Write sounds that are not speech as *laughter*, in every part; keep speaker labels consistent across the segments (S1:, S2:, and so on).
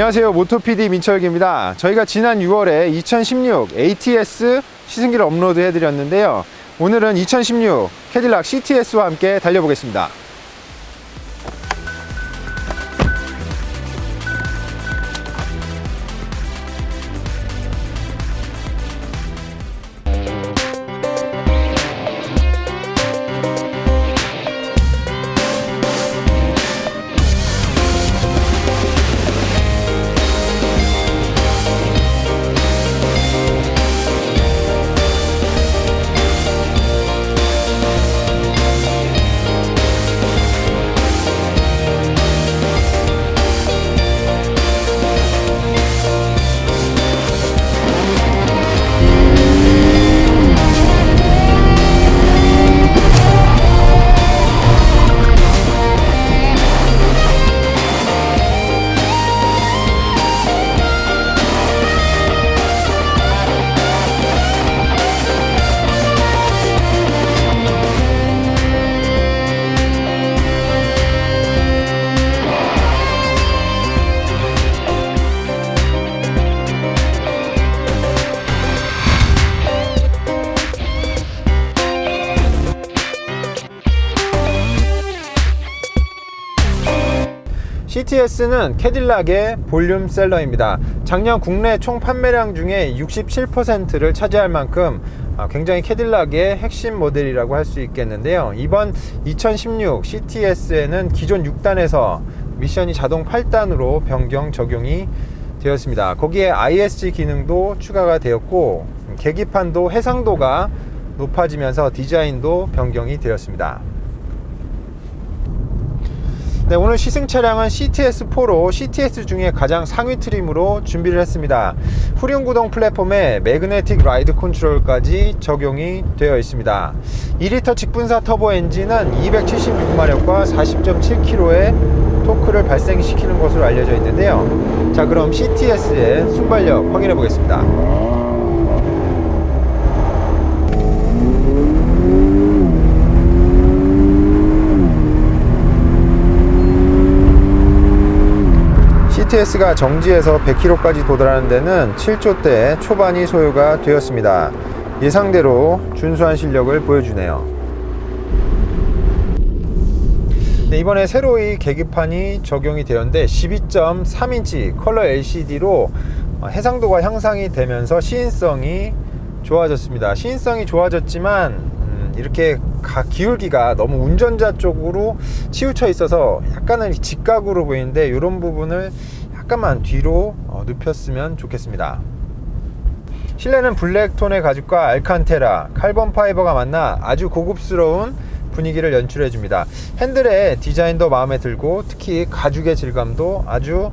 S1: 안녕하세요. 모토PD 민철기입니다. 저희가 지난 6월에 2016 ATS 시승기를 업로드 해드렸는데요. 오늘은 2016 캐딜락 CTS와 함께 달려보겠습니다 CTS는 캐딜락의 볼륨 셀러입니다. 작년 국내 총 판매량 중에 67%를 차지할 만큼 아, 굉장히 캐딜락의 핵심 모델이라고 할 수 있겠는데요. 이번 2016 CTS에는 기존 6단에서 미션이 자동 8단으로 변경 적용이 되었습니다. 거기에 ISG 기능도 추가가 되었고 계기판도 해상도가 높아지면서 디자인도 변경이 되었습니다. 네, 오늘 시승 차량은 CTS4로 CTS 중에 가장 상위 트림으로 준비를 했습니다. 후륜 구동 플랫폼에 매그네틱 라이드 컨트롤까지 적용이 되어 있습니다. 2리터 직분사 터보 엔진은 276마력과 40.7kg의 토크를 발생시키는 것으로 알려져 있는데요. 자, 그럼 CTS의 순발력 확인해 보겠습니다. CTS가 정지에서 100km까지 도달하는 데는 7초대 초반이 소요가 되었습니다. 예상대로 준수한 실력을 보여주네요. 네, 이번에 새로이 계기판이 적용이 되었는데 12.3인치 컬러 LCD로 해상도가 향상이 되면서 시인성이 좋아졌습니다. 시인성이 좋아졌지만 음, 이렇게 가- 기울기가 너무 운전자 쪽으로 치우쳐 있어서 약간은 직각으로 보이는데 이런 부분을 약간만 뒤로 어, 눕혔으면 좋겠습니다. 실내는 블랙톤의 가죽과 알칸테라, 칼본 파이버가 만나 아주 고급스러운 분위기를 연출해 줍니다. 핸들의 디자인도 마음에 들고 특히 가죽의 질감도 아주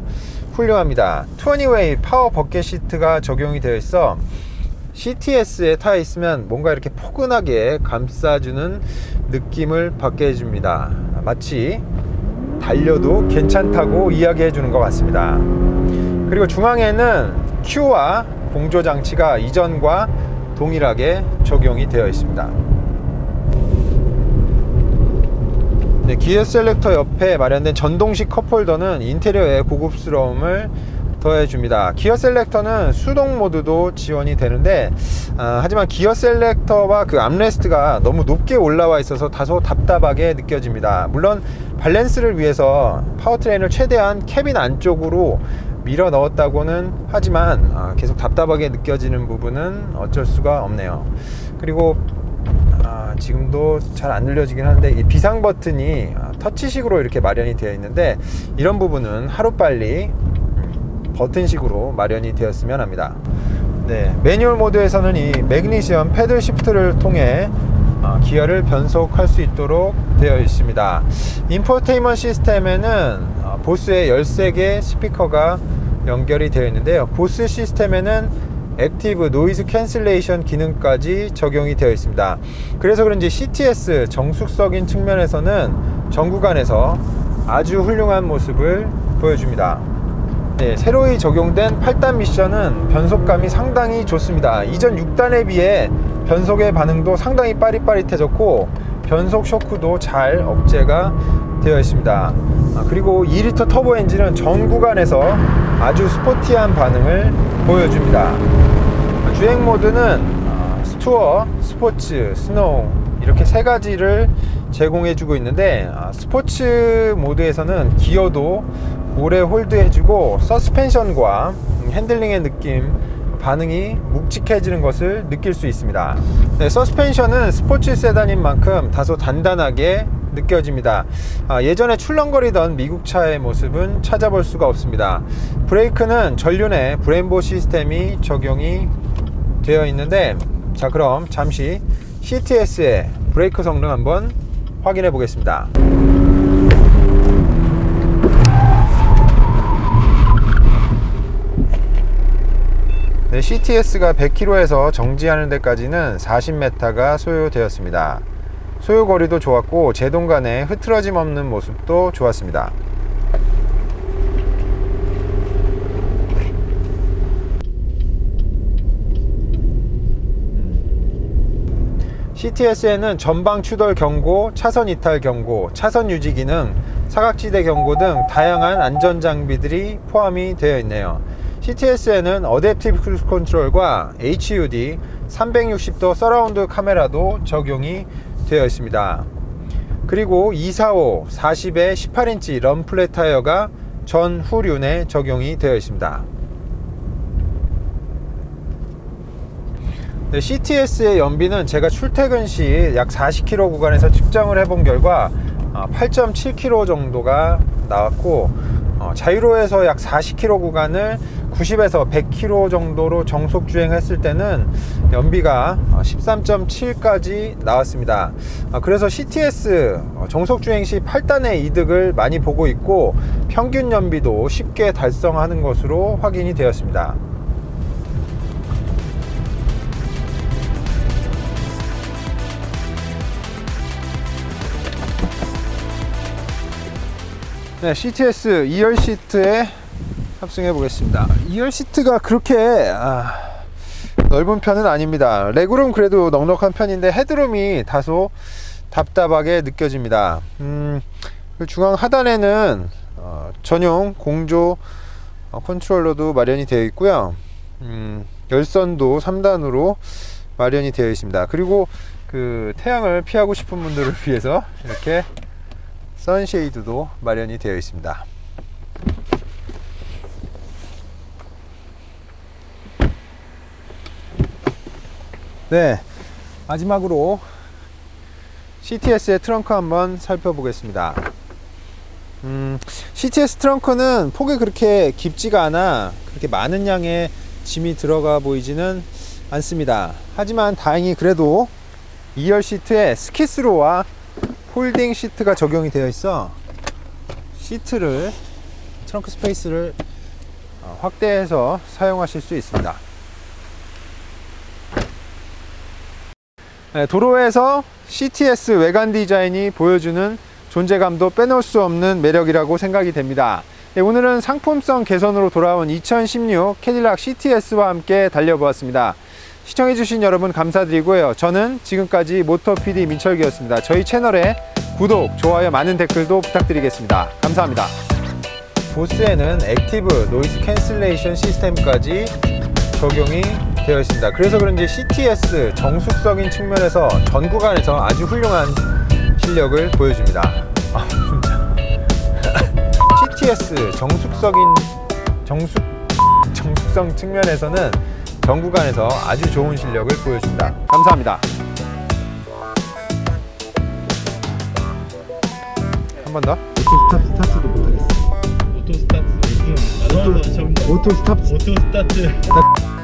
S1: 훌륭합니다. 20웨이 파워 버켓 시트가 적용이 되어 있어 CTS에 타 있으면 뭔가 이렇게 포근하게 감싸주는 느낌을 받게 해줍니다. 마치 달려도 괜찮다고 이야기해 주는 것 같습니다. 그리고 중앙에는 Q와 공조 장치가 이전과 동일하게 적용이 되어 있습니다. 네, 기어 셀렉터 옆에 마련된 전동식 컵홀더는 인테리어의 고급스러움을 더해줍니다. 기어 셀렉터는 수동 모드도 지원이 되는데 아, 하지만 기어 셀렉터와 그 암레스트가 너무 높게 올라와 있어서 다소 답답하게 느껴집니다. 물론 밸런스를 위해서 파워트레인을 최대한 캐빈 안쪽으로 밀어 넣었다고는 하지만 아, 계속 답답하게 느껴지는 부분은 어쩔 수가 없네요. 그리고 아, 지금도 잘 안 눌려지긴 하는데 이 비상 버튼이 아, 터치식으로 이렇게 마련이 되어 있는데 이런 부분은 하루빨리 음, 버튼식으로 마련이 되었으면 합니다. 네, 매뉴얼 모드에서는 이 매그니시엄 패들 시프트를 통해 아, 기어를 변속할 수 있도록 되어 있습니다. 인포테인먼트 시스템에는 아, 보스의 13개 스피커가 연결이 되어 있는데요. 보스 시스템에는 액티브 노이즈 캔슬레이션 기능까지 적용이 되어 있습니다. 그래서 그런지 CTS 정숙적인 측면에서는 전 구간에서 아주 훌륭한 모습을 보여줍니다. 네, 새로이 적용된 8단 미션은 변속감이 상당히 좋습니다. 이전 6단에 비해 변속의 반응도 상당히 빠릿빠릿해졌고 변속 쇼크도 잘 억제가 되어 있습니다. 아, 그리고 2리터 터보 엔진은 전 구간에서 아주 스포티한 반응을 보여줍니다. 아, 주행 모드는 아, 스투어, 스포츠, 스노우 이렇게 세 가지를 제공해주고 있는데 아, 스포츠 모드에서는 기어도 오래 홀드해주고 서스펜션과 핸들링의 느낌 반응이 묵직해지는 것을 느낄 수 있습니다. 네, 서스펜션은 스포츠 세단인 만큼 다소 단단하게 느껴집니다. 아, 예전에 출렁거리던 미국 차의 모습은 찾아볼 수가 없습니다. 브레이크는 전륜에 브레인보 시스템이 적용이 되어 있는데 자 그럼 잠시 CTS의 브레이크 성능 한번 확인해 보겠습니다. 네, CTS가 100km에서 정지하는 데까지는 40m가 소요되었습니다. 소요 거리도 좋았고 제동 간의 흐트러짐 없는 모습도 좋았습니다. CTS에는 전방 추돌 경고, 차선 이탈 경고, 차선 유지 기능, 사각지대 경고 등 다양한 안전 장비들이 포함이 되어 있네요. CTS에는 어댑티브 크루즈 컨트롤과 HUD 360도 서라운드 카메라도 적용이 되어 있습니다. 그리고 245 40에 18인치 럼플렛 타이어가 전 후륜에 적용이 되어 있습니다. 네, CTS의 연비는 제가 출퇴근 시 약 40km 구간에서 측정을 해본 결과 8.7km 정도가 나왔고 어, 자유로에서 약 40km 구간을 90에서 100km 정도로 정속 주행했을 때는 연비가 13.7까지 나왔습니다. 아, 그래서 CTS 어, 정속 주행 시 8단의 이득을 많이 보고 있고 평균 연비도 쉽게 달성하는 것으로 확인이 되었습니다. 네, CTS 2열 시트에 탑승해 보겠습니다. 2열 시트가 그렇게 아, 넓은 편은 아닙니다. 레그룸 그래도 넉넉한 편인데 헤드룸이 다소 답답하게 느껴집니다. 음, 그 중앙 하단에는 어, 전용 공조 어, 컨트롤러도 마련이 되어 있고요. 음, 열선도 3단으로 마련이 되어 있습니다. 그리고 그 태양을 피하고 싶은 분들을 *laughs* 위해서 이렇게 선쉐이드도 마련이 되어 있습니다. 네, 마지막으로 CTS의 트렁크 한번 살펴보겠습니다. 음, CTS 트렁크는 폭이 그렇게 깊지가 않아 그렇게 많은 양의 짐이 들어가 보이지는 않습니다. 하지만 다행히 그래도 2열 시트에 스키스로와 폴딩 시트가 적용이 되어 있어 시트를 트렁크 스페이스를 어, 확대해서 사용하실 수 있습니다. 네, 도로에서 CTS 외관 디자인이 보여주는 존재감도 빼놓을 수 없는 매력이라고 생각이 됩니다. 네, 오늘은 상품성 개선으로 돌아온 2016 캐딜락 CTS와 함께 달려보았습니다. 시청해주신 여러분 감사드리고요. 저는 지금까지 모터 PD 민철기였습니다. 저희 채널에 구독, 좋아요, 많은 댓글도 부탁드리겠습니다. 감사합니다. 보스에는 액티브 노이즈 캔슬레이션 시스템까지 적용이 되어 있습니다. 그래서 그런지 CTS 정숙적인 측면에서 전 구간에서 아주 훌륭한 실력을 보여줍니다. 아. *laughs* CTS 정숙적인 정숙 정숙성 측면에서는 전 구간에서 아주 좋은 실력을 보여줍니다. 감사합니다. 한 번 더.
S2: 오토 스타트 스타트도 못하겠어.
S3: 오토 스타트.
S2: 오토-
S3: 오토
S2: 오토 스타트
S3: 오토 스타트.